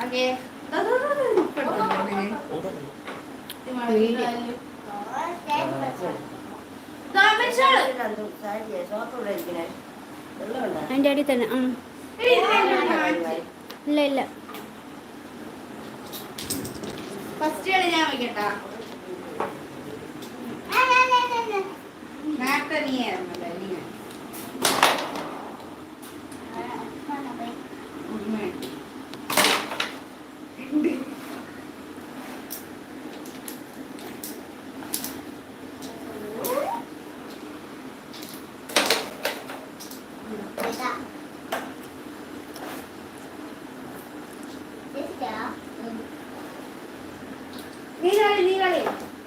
আগে അടി തന്നെ ഇല്ല ഇല്ല ഫസ്റ്റ് ഞാൻ വയ്ക്കട്ടാ നേരത്തെ നീ ആയിരുന്നല്ലേ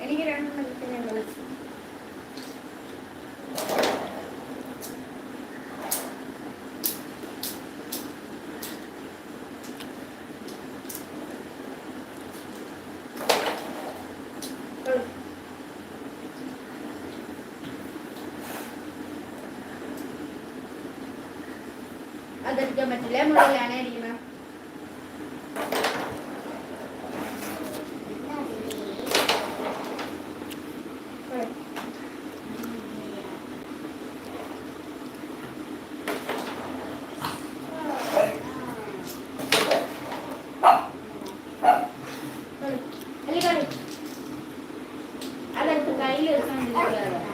എനിക്ക് രണ്ടെണ്ണം അതെടുക്കാൻ പറ്റില്ല. മുറിയിലാണ് Oh, yeah.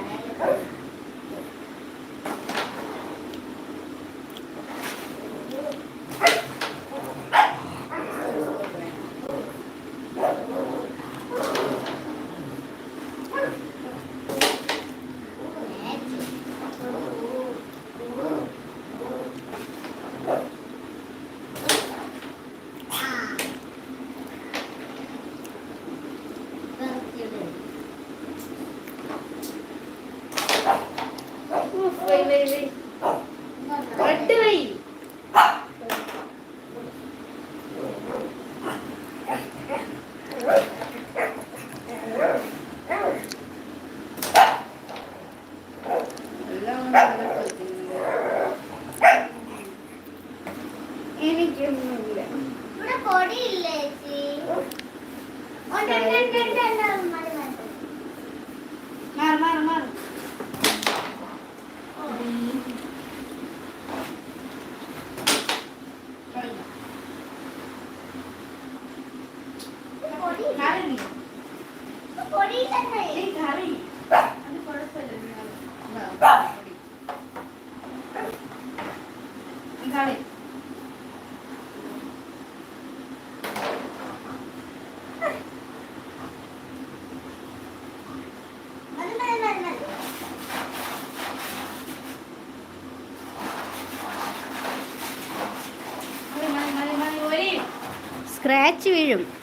സ്ക്രാച്ച് വീഴും.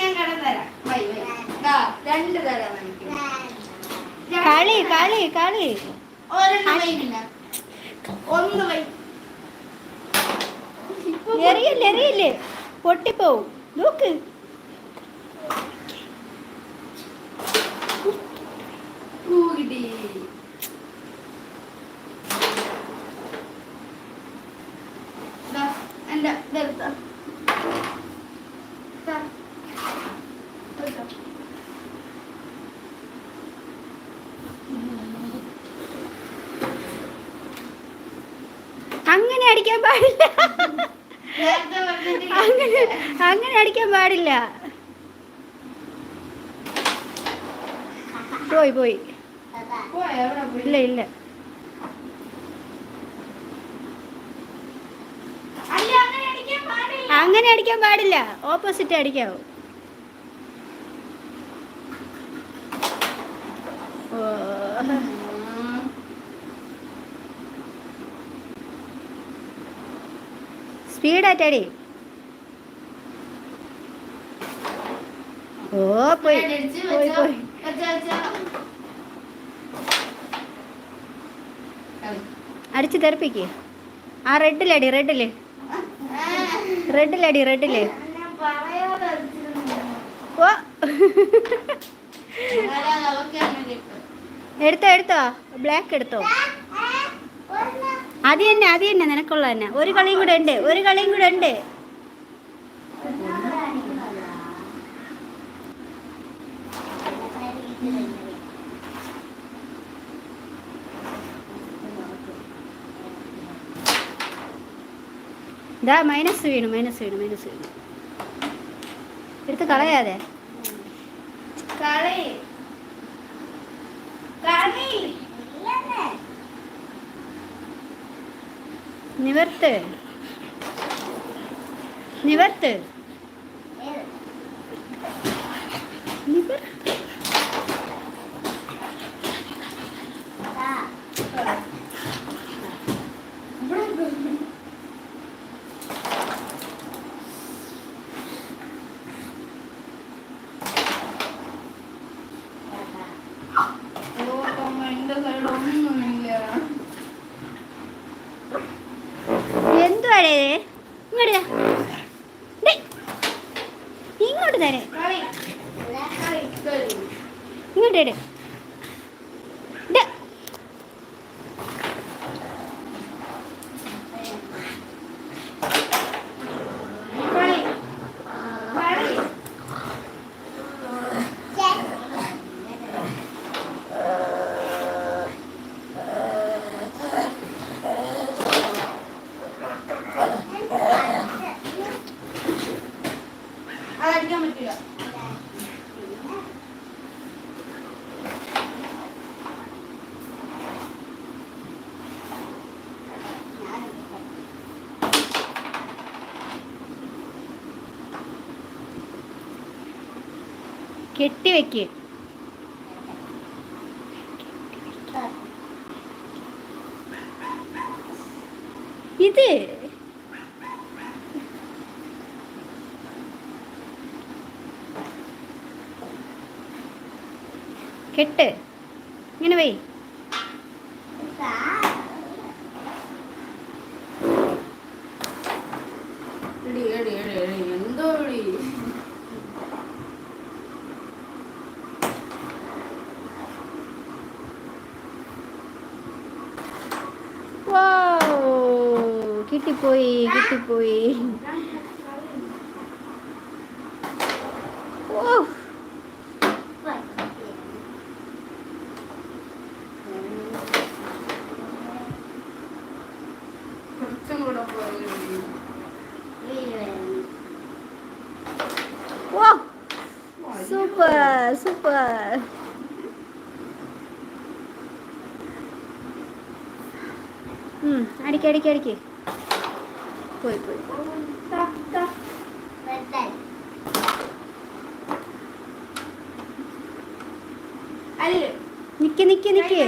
ഞാൻ കടം തരാം. വൈ വൈ. ദാ രണ്ട് തരാം എനിക്ക്. കളി കളി കളി. ഒരെണ്ണം വൈകില്ല. ഒന്ന് വൈ. എറിയില്ല എറിയില്ല? പൊട്ടിപ്പോവും. നോക്ക്. കൂടി അടിക്കാൻ പാടില്ല. അങ്ങനെ അങ്ങനെ അടിക്കാൻ പാടില്ല. പോയി പോയി. ഇല്ല ഇല്ല. അങ്ങനെ അടിക്കാൻ പാടില്ല. ഓപ്പോസിറ്റ് അടിക്കാവോ. ഓ. സ്പീഡായിട്ടടി ഓ പോയി. അടിച്ചു പോയി. അടിച്ച് തെറിപ്പിക്ക്. ആ റെഡിലടി റെഡിൽ. റെഡിലടി റെഡിൽ. ഓ. എടുത്തോ എടുത്തോ. ബ്ലാക്ക് എടുത്തോ. അത് തന്നെ അത് തന്നെ നിനക്കുള്ള തന്നെ ഒരു കളിയും കൂടെ ഉണ്ട് ഒരു കളിയും കൂടെ ഉണ്ട് ഇതാ മൈനസ് വീണു മൈനസ് വീണു മൈനസ് വീണു എടുത്ത് കളയാതെ കളി. കളി. നിവർത്ത് നിവർത്ത് നിവർ ഓ, അമ്മ, എന്റെ side ഒന്നുമില്ല. എന്തുവാടേ ഇങ്ങോട്ട് ദാ. ഡേ. ഇങ്ങോട്ട് തരേ കളി. കളി. കളി. ഇങ്ങോട്ട് ഇട് ദേ. കളി. കളി. അതടിക്കാൻ പറ്റില്ല കെട്ടി വെക്ക് ഇത്. കെട്ട്. ഇങ്ങനെ വൈ എടി എടി എടി എടി വൗ, കിട്ടിപ്പോയി കിട്ടിപ്പോയി ഓ കുറച്ചും കൂടെ പോയി ഓ സൂപ്പർ സൂപ്പർ ഉം, അടിക്ക് അടിക്ക് അടിക്ക് പോയി പോയി. നിക്ക് നിക്ക് നിക്ക്.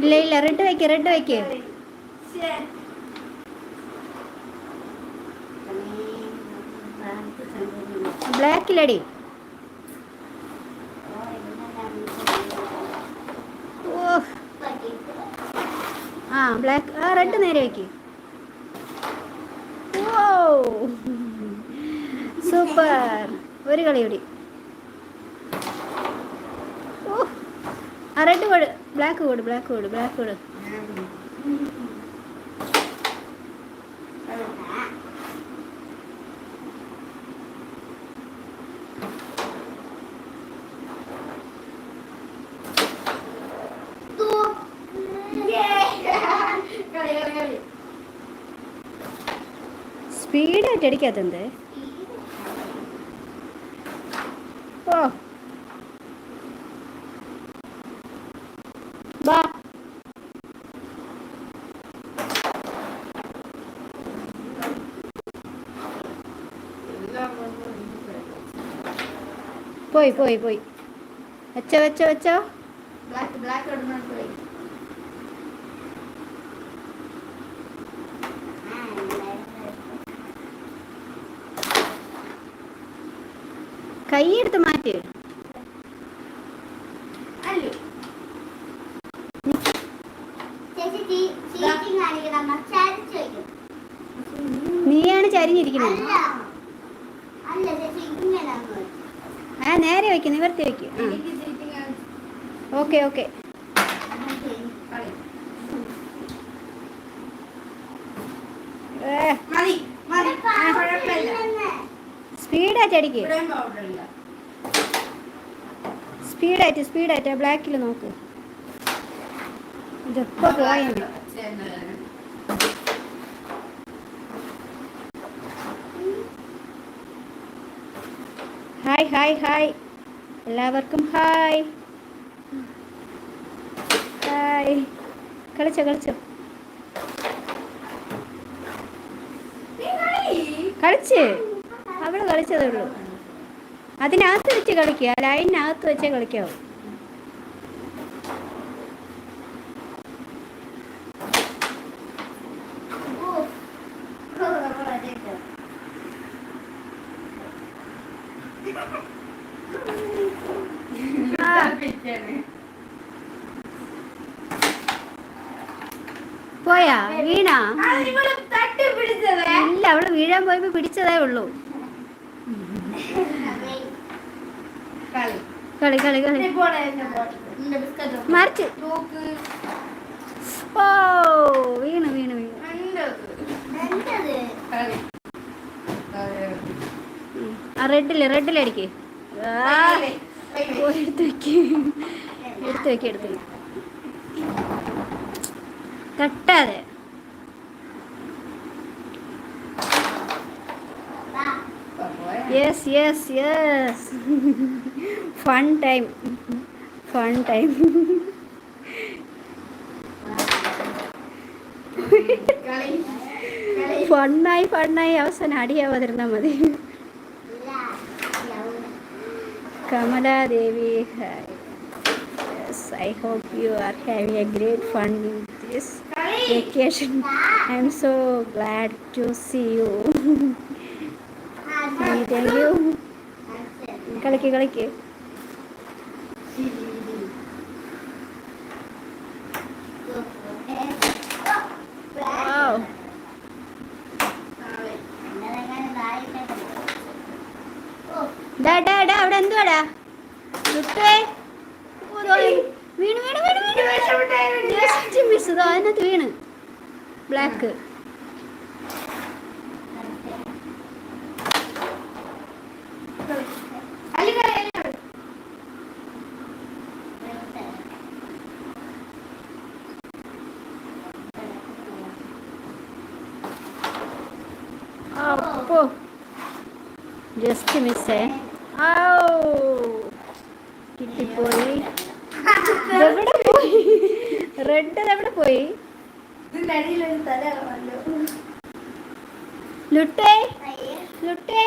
ഇല്ല ഇല്ല. റെഡ് വെക്ക് റെഡ് വെക്ക് ബ്ലാക്കിലടി ഓ ആ ബ്ലാക്ക് ആ റെഡ് നേരെ വെക്ക് ഓ സൂപ്പർ ഒരു കളി കൂടി ഓ ആ റെഡ് കൊടു ബ്ലാക്ക് കൊടു ബ്ലാക്ക് കൊടു ബ്ലാക്ക് കോഡ് കളി കളി കളി സ്പീഡായിട്ട് അടിക്കാത്തത് ഓ. ബാ പോയി പോയി പോയി. വെച്ചോ വെച്ചോ വെച്ചോ ബ്ലാക്ക് ബ്ലാക്ക് ഇടുന്നോട്ട് പോയി കൈയെടുത്ത് മാറ്റ്. വയ്ക്കും നീയാണ് ചരിഞ്ഞിരിക്കുന്നത് ആ നേരെ വെക്ക് നിവർത്തി വയ്ക്കും. ഓക്കെ ഓക്കെ കളി ഏ മതി മതി കുഴപ്പമില്ല ഇല്ല. സ്പീഡായിട്ട് സ്പീഡായിട്ട് ബ്ലാക്കിൽ നോക്ക്. പോയാണ് ഹായ് ഹായ് ഹായ് എല്ലാവർക്കും ഹായ് ഹായ് കളിച്ചോ കളിച്ചോ. കളിച്ച്. അവൾ കളിച്ചതേ ഉള്ളൂ. അതിനകത്ത് വെച്ച് കളിക്കുക ലൈനിനകത്ത് വെച്ചേ കളിക്കാവൂ. പോയാ വീണാ? ഇല്ല അവൾ വീഴാൻ പോയപ്പോ പിടിച്ചതേ ഉള്ളൂ. കളി. കളി കളി മറിച്ച്. ഓ വീണ് വീണ് വീണ്. ആ റെഡിൽ റെഡിലടിക്ക് എടുത്ത് വെക്ക്. എടുത്ത് വെക്ക് എടുത്ത് വെക്ക്. yes yes yes fun time fun time കളി കളി ഫണ്ണായി ഫണ്ണായി അവസാനം അടിയാവാതിരുന്നാൽ മതി ഇല്ല ലൗന Kamaladevi hi yes I hope you are having a great fun in this kali vacation I am so glad to see you Thank you കളിക്ക് കളിക്ക് Wow. ഡാ ഡാ ഡാ അവിടെ എന്തുവാടാ ലുട്ടേ ഓ, ദോ, വീണ് വീണ് വീണ് വീണ് ജസ്റ്റ് മിസ് ഇതോ അതിനകത്ത് വീണ് ബ്ലാക്ക് അല്ലി കളി അല്ലി കളി അപ്പോ ജസ്റ്റ് മിസ്സേ കിട്ടിപ്പോയി എവിടെ പോയി? റെഡ് എവിടെ പോയി? ലുട്ടേ. ലുട്ടേ.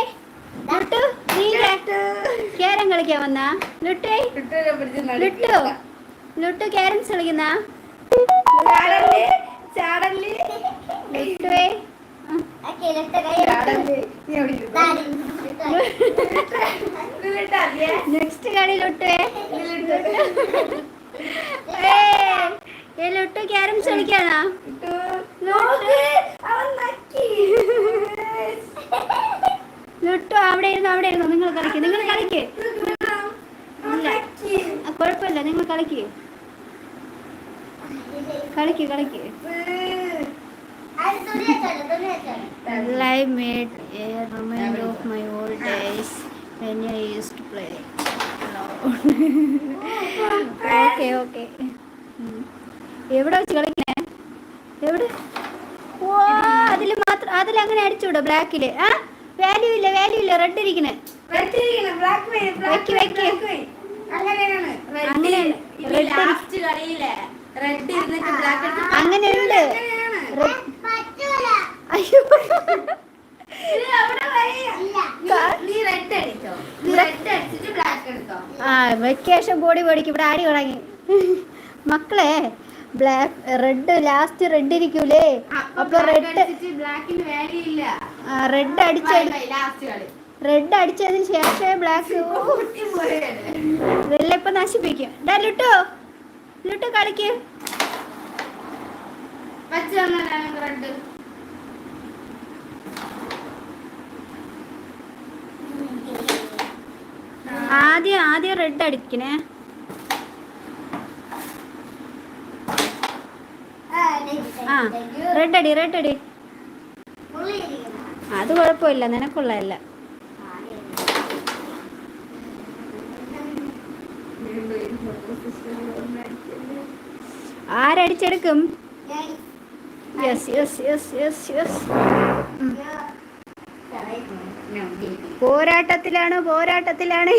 ലുട്ടു നീ ക്യാരം കളിക്കാൻ വന്നാ? ലുട്ടേ. ലുട്ടു. ലുട്ടു. ക്യാരംസ് കളിക്കുന്ന? ചാടല്ലേ? ലുട്ടുവേ. നെക്സ്റ്റ് കളി ഏയ്, ഏ ലുട്ടു ക്യാരംസ് കളിക്കാനാ? ലുട്ടു. അവിടെ ഇരുന്നു അവിടെ ഇരുന്നു. നിങ്ങൾ കളിക്ക് നിങ്ങൾ കളിക്ക്. ഇല്ല. കുഴപ്പമില്ല നിങ്ങൾ കളിക്ക്. കളിക്ക് കളിക്ക്. I made a reminder of my old days when I used to play. Okay okay എവിടെ വെച്ച് കളിക്കണേ? എവിടെ? ഓ അതിൽ മാത്രം അതിൽ അങ്ങനെ അടിച്ചുവിടോ ബ്ലാക്കിൽ ആ വാല്യൂ ഇല്ല വാല്യൂ ഇല്ല റെഡ് ഇരിക്കണേ. വെക്ക്, വെക്ക്. അങ്ങനെയാണ് അങ്ങനെ Red അയ്യോ. ആ വെക്കേഷൻ ബോഡി ബോഡിക്ക് ഇവിടെ ആടി തുടങ്ങി മക്കളെ ബ്ലാക്ക് റെഡ് ലാസ്റ്റ് റെഡ് ഇരിക്കൂലേ? അപ്പൊ റെഡ് റെഡ് അടിച്ച റെഡ് അടിച്ചതിന് ശേഷം ബ്ലാക്ക് ഇതെല്ലാം ഇപ്പൊ നശിപ്പിക്കും. ഡാ ലുട്ടോ. ലുട്ടോ കളിക്ക്. റെഡ് ആദ്യം ആദ്യം റെഡ് അടിക്കണേ ആ, റെഡ് അടി റെഡ് അടി. അത് കുഴപ്പമില്ല നിനക്കുള്ളതല്ല ആരടിച്ചെടുക്കും yes yes yes yes yes. പോരാട്ടത്തിലാണ് പോരാട്ടത്തിലാണ്.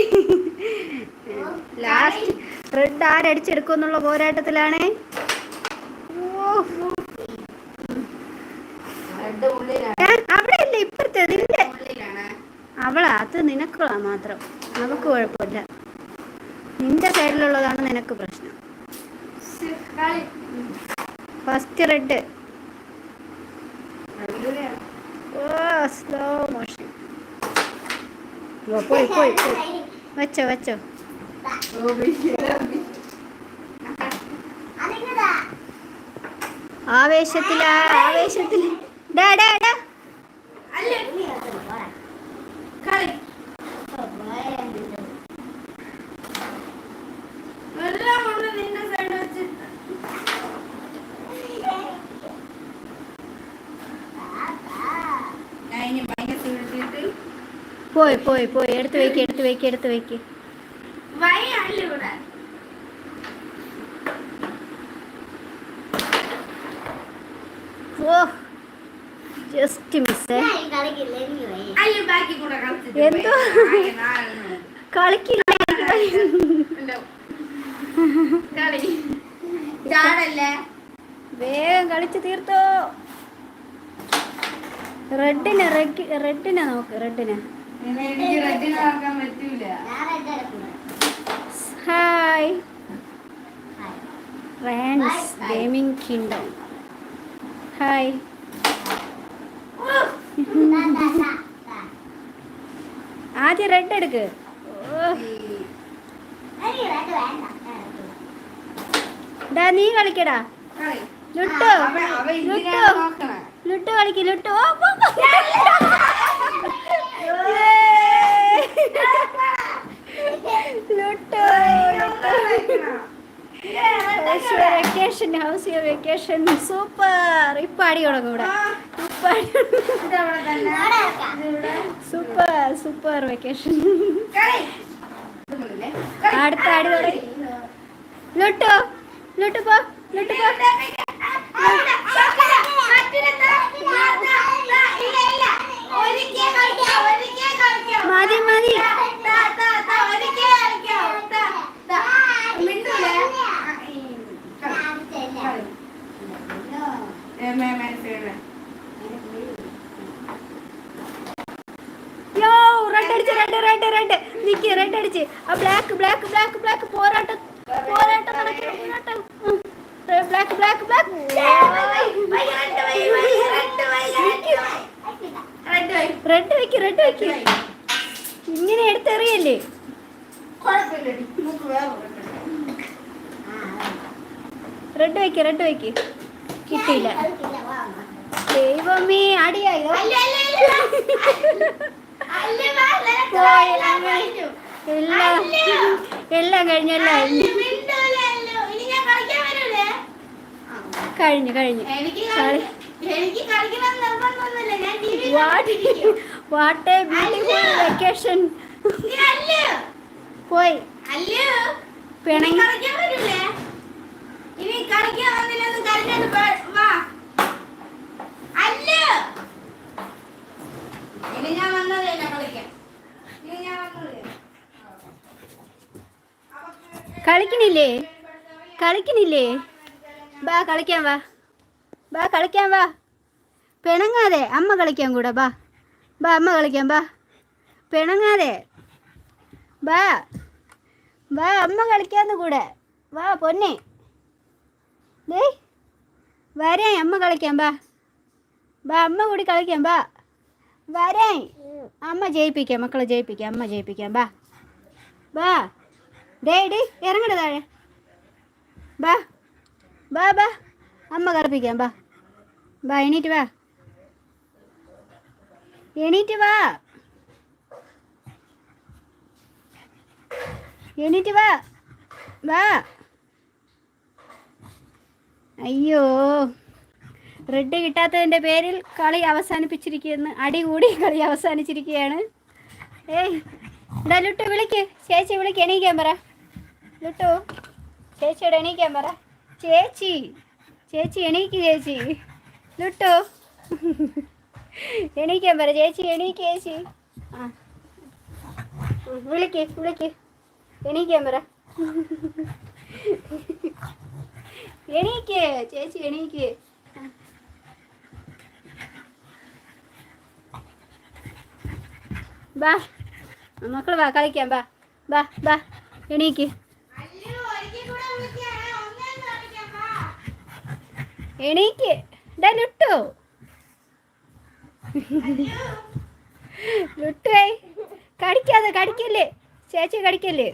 ലാസ്റ്റ് റെഡ് ആരടിച്ചെടുക്കും എന്നുള്ള പോരാട്ടത്തിലാണ്. അവിടെ ഇല്ല ഇപ്പുറത്തെ നിന്റെ അവളാ അത് നിനക്കുള്ള മാത്രം. നമുക്ക് കുഴപ്പമില്ല. നിന്റെ സൈഡിലുള്ളതാണ് നിനക്ക് പ്രശ്നം. First red. ഓ സ്ലോ മോഷൻ പോയി പോയി പോയി. വെച്ചോ വെച്ചോ. ആവേശത്തിലാ ആവേശത്തിൽ ഡാ ഡാ ഡാ അല്ല നീ അകത്ത് പോടാ. കളി ഓ, പോയാ കിട്ടും. എല്ലാം കൊണ്ട് നിന്റെ സൈഡ് വെച്ചിട്ട് ഞാൻ ഇനി മൈനസ് എടുത്തിട്ട് പോയി പോയി പോയി. എടുത്ത് വെക്ക് എടുത്ത് വെക്ക് എടുത്ത് വെക്ക്. വൈ അല്ല ഇവിടെ ഓ ജസ്റ്റ് മിസ്സേ ഞാൻ ഈ കളിക്കില്ല, എനിക്ക് വയ്യ. അല്ല ബാക്കി കൂടെ കളിച്ചിട്ട് എന്തോ? കളിക്കില്ല. ഉണ്ടോ? കളി. ചാടല്ലേ? വേഗം കളിച്ച് തീർത്തോ. റെഡിനെ റെഡിനെ നോക്ക് റെഡിനെ. Hi. Hi. Rans. Gaming kingdom. Hi. ആദ്യം റെഡ് എടുക്ക്. നീ കളിക്കടാ. കളി. ലുട്ടു. ലുട്ടു. ലുട്ടു കളിക്ക് ലുട്ടു. ഓ, പോ, പോ. ലുട്ടു house your vacation house your vacation super ഇപ്പൊ അടി തുടങ്ങും ഇവിടെ. Super super vacation. അടുത്ത അടി തുടങ്ങി. ലുട്ടു ലുട്ടു പോ ലുട്ടു പോ. മതി മതി ഞാൻ ചെല്ലാം. യോ റെഡ് അടിച്ച് റെഡ് റെഡ് റെഡ് നിക്ക് റെഡ് അടിച്ച് ആ ബ്ലാക്ക് ബ്ലാക്ക് ബ്ലാക്ക് ബ്ലാക്ക് പോരാട്ടം പോരാട്ടം നടക്കുന്നു ബ്ലാക്ക് ബ്ലാക്ക് ബ്ലാക്ക് റെഡ് വെക്ക് റെഡ് വെക്ക്. ഇങ്ങനെ എടുത്തെറിയല്ലേ? റെഡ് വെക്ക് റെഡ് വെക്ക്. കിട്ടിയില്ല. ദൈവമേ അടിയായോ എല്ലാം. എല്ലാം കഴിഞ്ഞല്ലേ? കഴിഞ്ഞു കഴിഞ്ഞു വാട്ട് എ ബ്യൂട്ടിഫുൾ വെക്കേഷൻ. പോയി. പിണങ്ങി? ഇനി വാ. അല്ല. ഇനി ഞാൻ ഞാൻ. കളിക്കണില്ലേ? കളിക്കണില്ലേ? ബാ കളിക്കാൻ വാ. ബാ കളിക്കാൻ വാ. പിണങ്ങാതെ അമ്മ കളിക്കാൻ കൂടെ ബാ ബാ അമ്മ കളിക്കാൻ ബാ പിണങ്ങാതെ. ബാ ബാ അമ്മ കളിക്കാന്ന് കൂടെ. വാ പൊന്നെ. ദേ വരേ അമ്മ കളിക്കാൻ ബാ. ബാ അമ്മ കൂടി കളിക്കാം ബാ. വരേ അമ്മ ജയിപ്പിക്കാം മക്കളെ ജയിപ്പിക്കാം അമ്മ ജയിപ്പിക്കാം ബാ. ബാ. ഡേ ഡേ ഇറങ്ങട താഴെ. ബാ ബാ ബാ. അമ്മ കറപ്പിക്കാം ബാ. ബാ എണീറ്റ് വാ. എണീറ്റ് വാ. എണീറ്റ് വാ. വാ അയ്യോ. റെഡ് കിട്ടാത്തതിന്റെ പേരിൽ കളി അവസാനിപ്പിച്ചിരിക്കുന്നു. അടി കൂടി കളി അവസാനിച്ചിരിക്കുകയാണ്. ഏയ് ഇടാ ലുട്ടു വിളിക്ക്. ചേച്ചി വിളിക്ക് എണീക്കാൻ പറ. ലുട്ടു ചേച്ചിയോട് എണീക്കാൻ പറ. ചേച്ചി ചേച്ചി എണീക്ക് ചേച്ചി. ലുട്ടു എണീക്കാൻ പറ. ചേച്ചി എണീക്ക് ചേച്ചി. ആ. വിളിക്ക് വിളിക്ക്. എണീക്കാൻ പറ. എണീക്ക് ചേച്ചി എണീക്ക്. ബാ മക്കൾ വാ കളിക്കാം ബാ. ബാ ബാ എണീക്ക്. എണീക്ക്. ഡാ ലുട്ടു. ലുട്ടുവേ കടിക്കാതെ കടിക്കല്ലേ? ചേച്ചി കടിക്കല്ലേ?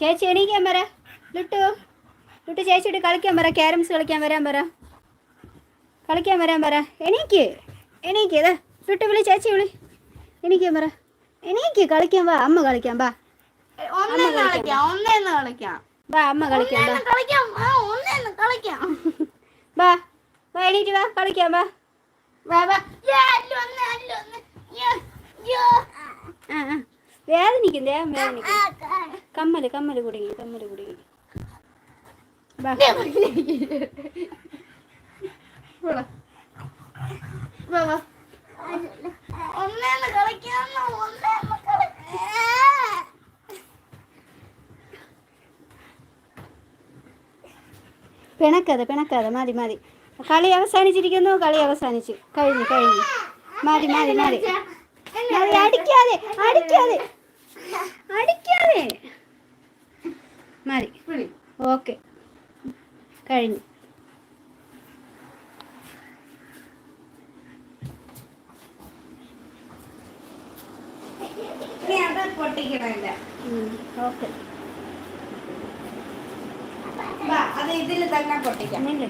ചേച്ചി എണീക്കാൻ പറ. ലുട്ടു. ലുട്ടു ചേച്ചിയോട് കളിക്കാൻ വരാം ക്യാരംസ് കളിക്കാൻ വരാൻ പറ. കളിക്കാൻ വരാൻ പറ. എണീക്ക്. എണീക്ക്. ഇതാ ലുട്ടു വിളി ചേച്ചി വിളി. എണീക്കാൻ പറ. എണീക്ക്. കളിക്കാൻ വാ. അമ്മ കളിക്കാൻ വാ. ഒന്നേന്ന് കളിക്കാം. കളിക്കാം. വാ അമ്മ വാ. ഒന്നേന്ന് കളിക്കാം. വാ കളിക്കാം. വാ. വാ എണീറ്റ് വാ. കളിക്കാൻ വാ. വാ വാ. ആ ആ. വേദനിക്കും ദേഹം വേദനിക്കും. കമ്മൽ കമ്മൽ കുടുങ്ങി കമ്മൽ കുടുങ്ങി. പിണക്കാതെ പിണക്കാതെ മതി മതി കളി അവസാനിച്ചിരിക്കുന്നു കളി അവസാനിച്ചു. കഴിഞ്ഞു കഴിഞ്ഞു. മതി മതി മതി അടിക്കാതെ അടിക്കാതെ അടിക്കാതെ. മതി ഓക്കെ. കഴിഞ്ഞു. പൊട്ടിക്കണില്ല ഓക്കെ. അത് ഇതിൽ തന്നെ പൊട്ടിക്കാം നില്ല്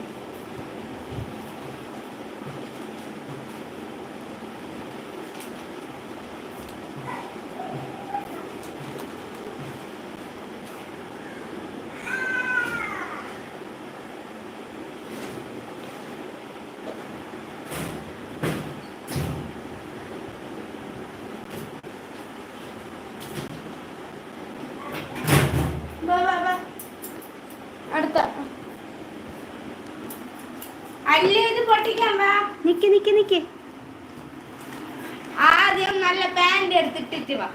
വാ, വാ, വാ. അടുത്ത അല്ല ഇത് പൊട്ടിക്കാൻ വാ നിക്ക് നിക്ക്. ആദ്യം നല്ല പാന്റ് എടുത്തിട്ടിട്ട് വാ.